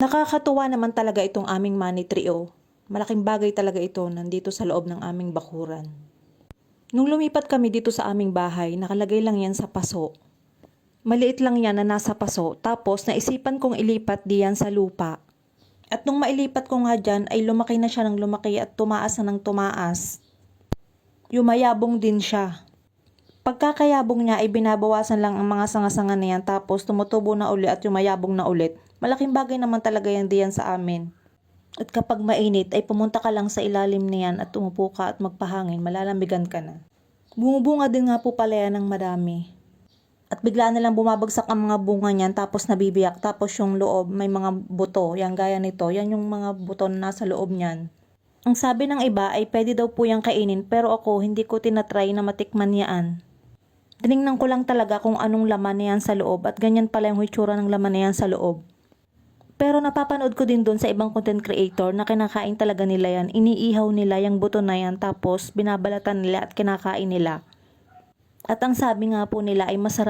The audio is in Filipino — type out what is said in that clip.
Nakakatuwa naman talaga itong aming money tree oh. Malaking bagay talaga ito nandito sa loob ng aming bakuran. Nung lumipat kami dito sa aming bahay, nakalagay lang yan sa paso. Maliit lang yan na nasa paso, tapos naisipan kong ilipat diyan sa lupa. At nung mailipat ko nga dyan, ay lumaki na siya ng lumaki at tumaas na ng tumaas. Yumayabong din siya. Pagkakayabong niya ay binabawasan lang ang mga sanga-sanga na yan tapos tumutubo na uli at yumayabong na ulit. Malaking bagay naman talaga yan diyan sa amin. At kapag mainit ay pumunta ka lang sa ilalim niyan at umupo ka at magpahangin, malalambigan ka na. Bumubunga din nga po pala yan ng madami. At bigla na lang bumabagsak ang mga bunga niyan tapos nabibiyak tapos yung loob may mga buto, yan gaya nito, yan yung mga buto na nasa loob niyan. Ang sabi ng iba ay pwede daw po yung kainin pero ako hindi ko tinatry na matikman yaan. Tiningnan ko lang talaga kung anong laman na yan sa loob at ganyan pala yung hitsura ng laman na yan sa loob. Pero napapanood ko din doon sa ibang content creator na kinakain talaga nila yan. Iniihaw nila yung buto na yan tapos binabalatan nila at kinakain nila. At ang sabi nga po nila ay masarap